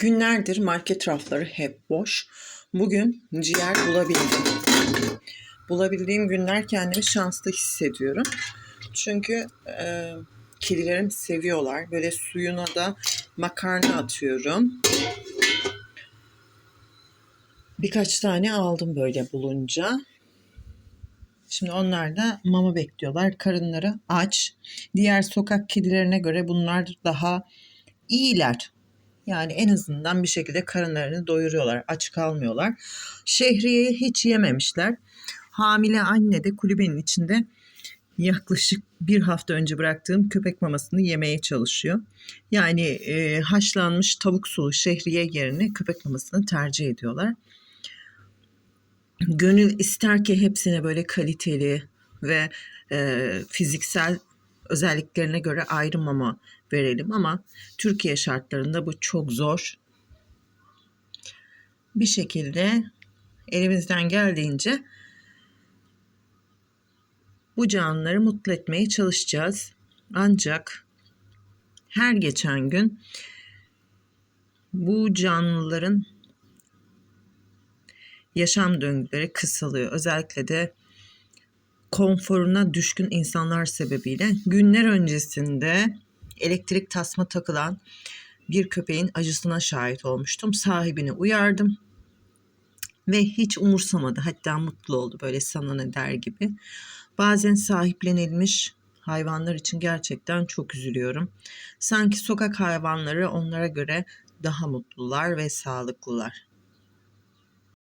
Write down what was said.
Günlerdir market rafları hep boş. Bugün ciğer bulabildim. Bulabildiğim günler kendimi şanslı hissediyorum. Çünkü e, kedilerim seviyorlar. Böyle suyuna da makarna atıyorum. Birkaç tane aldım böyle bulunca. Şimdi onlar da mama bekliyorlar. Karınları aç. Diğer sokak kedilerine göre bunlar daha iyiler. Yani en azından bir şekilde karınlarını doyuruyorlar. Aç kalmıyorlar. Şehriyeyi hiç yememişler. Hamile anne de kulübenin içinde yaklaşık bir hafta önce bıraktığım köpek mamasını yemeye çalışıyor. Yani e, haşlanmış tavuk sulu şehriye yerine köpek mamasını tercih ediyorlar. Gönül ister ki hepsine böyle kaliteli ve e, fiziksel özelliklerine göre ayrı mama verelim ama Türkiye şartlarında bu çok zor. Bir şekilde elimizden geldiğince bu canlıları mutlu etmeye çalışacağız. Ancak her geçen gün bu canlıların yaşam döngüleri kısalıyor. Özellikle de konforuna düşkün insanlar sebebiyle günler öncesinde elektrik tasma takılan bir köpeğin acısına şahit olmuştum. Sahibini uyardım ve hiç umursamadı. Hatta mutlu oldu böyle sana ne der gibi. Bazen sahiplenilmiş hayvanlar için gerçekten çok üzülüyorum. Sanki sokak hayvanları onlara göre daha mutlular ve sağlıklılar.